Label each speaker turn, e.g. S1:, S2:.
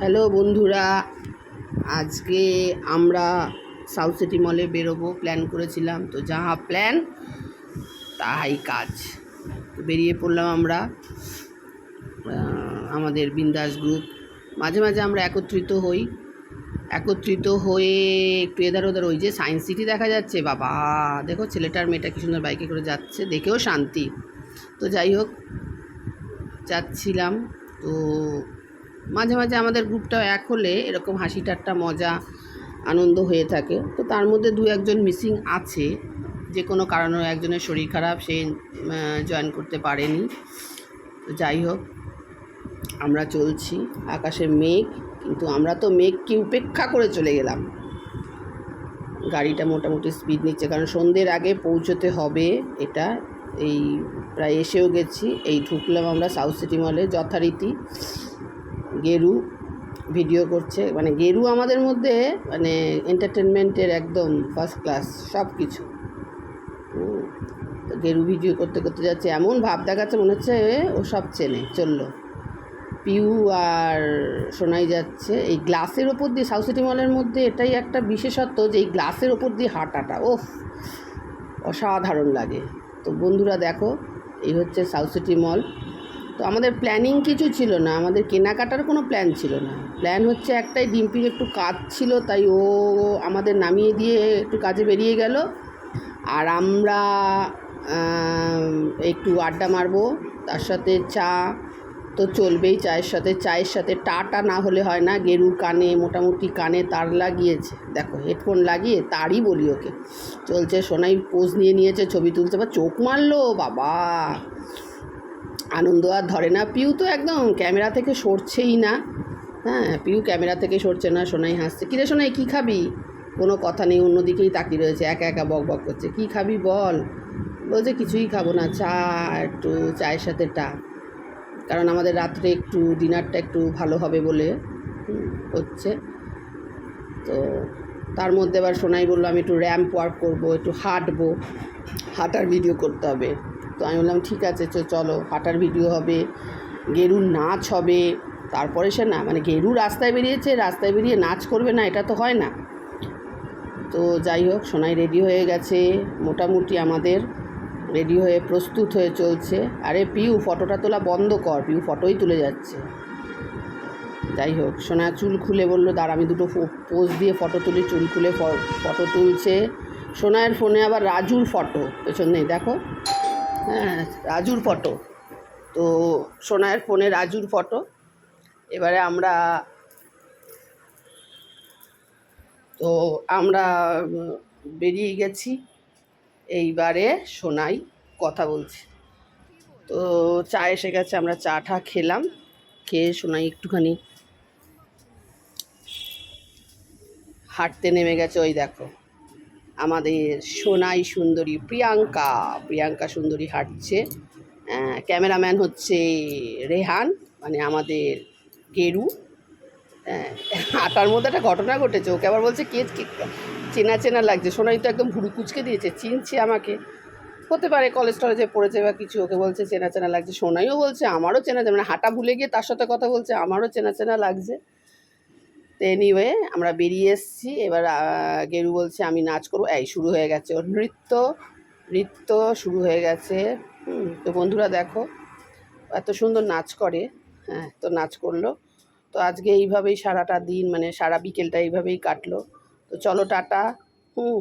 S1: Hello বন্ধুরা, আজকে আমরা সাউথ সিটি মলে বেরোবো প্ল্যান করেছিলাম। তো যাহা প্ল্যান তাহাই কাজ। বেরিয়ে পড়লাম আমরা আমাদের বিন্দাস গ্রুপ মাঝে মাঝে আমরা একত্রিত হই। একত্রিত হয়ে একটু এধার ওধার ওই যে সায়েন্স সিটি দেখা যাচ্ছে, বাবা। দেখো ছেলেটার মেয়েটা কি সুন্দর বাইকে করে যাচ্ছে, দেখেও শান্তি। তো যাই হোক, যাচ্ছিলাম। তো মাঝে মাঝে আমাদের গ্রুপটা এক হলে এরকম হাসি ঠাট্টা, মজা, আনন্দ হয়ে থাকে। তো তার মধ্যে দু একজন মিসিং আছে। যে কোনো কারণে একজনের শরীর খারাপ, সে জয়েন করতে পারেনি। যাই হোক, আমরা চলছি। আকাশে মেঘ, কিন্তু আমরা তো মেঘকে উপেক্ষা করে চলে গেলাম। গাড়িটা মোটামুটি স্পিড নিচ্ছে, কারণ সন্ধ্যের আগে পৌঁছতে হবে। এটা এই, প্রায় এসেও গেছি। এই ঢুকলাম আমরা সাউথ সিটি মলে যথারীতি। গেরু ভিডিও করছে। মানে গেরু আমাদের মধ্যে মানে এন্টারটেনমেন্টের একদম ফার্স্ট ক্লাস সব কিছু তো গেরু ভিডিও করতে করতে যাচ্ছে। এমন ভাব দেখাচ্ছে মনে হচ্ছে ও সব চেনে, চলল। পিউ আর শোনাই যাচ্ছে। এই গ্লাসের ওপর দিয়ে সাউথ সিটি মলের মধ্যে এটাই একটা বিশেষত্ব যে এই গ্লাসের ওপর দিয়ে হাঁটাটা, ওফ! অসাধারণ লাগে। তো বন্ধুরা দেখো, এই হচ্ছে সাউথ সিটি মল তো আমাদের প্ল্যানিং কিছু ছিল না, আমাদের কেনাকাটার কোনো প্ল্যান ছিল না। প্ল্যান হচ্ছে একটাই, ডিম্পির একটু কাজ ছিল, তাই ও আমাদের নামিয়ে দিয়ে একটু কাজে বেরিয়ে গেল। আর আমরা একটু আড্ডা মারবো, তার সাথে চা তো চলবেই চায়ের সাথে। চায়ের সাথে টাটা না হলে হয় না, গেরুর কানে, মোটামুটি কানে তার লাগিয়েছে। দেখো হেডফোন লাগিয়ে তারই বলি ওকে। চলছে, সোনাই পোজ নিয়ে নিয়েছে, ছবি তুলছে বা চোখ মারলো, বাবা! আনন্দ আর ধরে না। পিউ তো একদম ক্যামেরা থেকে সরছেই না। হ্যাঁ পিউ ক্যামেরা থেকে সরছে না, সোনাই হাসছে। কিরে সোনাই, কী খাবি? কোনো কথা নেই, অন্যদিকেই তাকিয়ে রয়েছে, একা একা বক বক করছে। কী খাবি বল? বলছে, কিছুই খাব না, চা, একটু চায়ের সাথে টা। কারণ আমাদের রাত্রে একটু ডিনারটা একটু ভালো হবে বলে হচ্ছে। তো তার মধ্যে আবার সোনাই বলল, আমি একটু র্যাম্প ওয়ার্ক করব, একটু হাঁটবো। হাঁটার ভিডিও করতে হবে। তো আমি বললাম, ঠিক আছে চলো, হাঁটার ভিডিও হবে, গেরুর নাচ হবে। তারপরে সে না মানে গেরু রাস্তায় বেরিয়েছে, রাস্তায় বেরিয়ে নাচ করবে না, এটা তো হয় না। তো যাই হোক, সোনাই রেডি হয়ে গেছে, মোটামুটি আমাদের রেডি হয়ে প্রস্তুত হয়ে চলছে। আরে পিউ, ফটোটা তোলা বন্ধ কর, পিউ ফটোই তুলে যাচ্ছে। যাই হোক, সোনা চুল খুলে বলল, দাঁড়া, আমি দুটো পোজ দিয়ে ফটো তুলি, চুল খুলে ফটো তুলছে। সোনায়ের ফোনে আবার রাজুর ফটো, পেছন নেই দেখো। হ্যাঁ রাজুর ফটো তো সোনায়ের ফোনে রাজুর ফটো এবারে আমরা, তো আমরা বেরিয়ে গেছি। এইবারে সোনাই কথা বলছি। তো চা এসে গেছে, আমরা চাটা খেলাম। খেয়ে সোনাই একটুখানি হাঁটতে নেমে গেছে, ওই দেখো। আমাদের সোনাই সুন্দরী প্রিয়াঙ্কা প্রিয়াঙ্কা সুন্দরী হাঁটছে। ক্যামেরাম্যান হচ্ছে রেহান মানে আমাদের গেরু। হাঁটার মধ্যে একটা ঘটনা ঘটেছে, ওকে আবার বলছে, কে, কে- চেনা চেনা লাগছে। সোনাই তো একদম ভুরু কুচকে দিয়েছে, চিনছে আমাকে। হতে পারে কলেজ টলেজে পড়েছে বা কিছু, ওকে বলছে, চেনা চেনা লাগছে। সোনাইও বলছে, আমারও চেনা চেনা মানে হাঁটা ভুলে গিয়ে তার সাথে কথা বলছে, আমারও চেনা চেনা লাগছে। তো এনিওয়ে আমরা বেরিয়ে এসেছি। এবার গেরু বলছে, আমি নাচ করব। এই, শুরু হয়ে গেছে। ওর নৃত্য নৃত্য শুরু হয়ে গেছে। তো বন্ধুরা দেখো, এত সুন্দর নাচ করে। হ্যাঁ তো নাচ করল। তো আজকে এইভাবেই সারাটা দিন মানে সারা বিকেলটা এইভাবেই কাটলো। তো চলো, টাটা। হুম।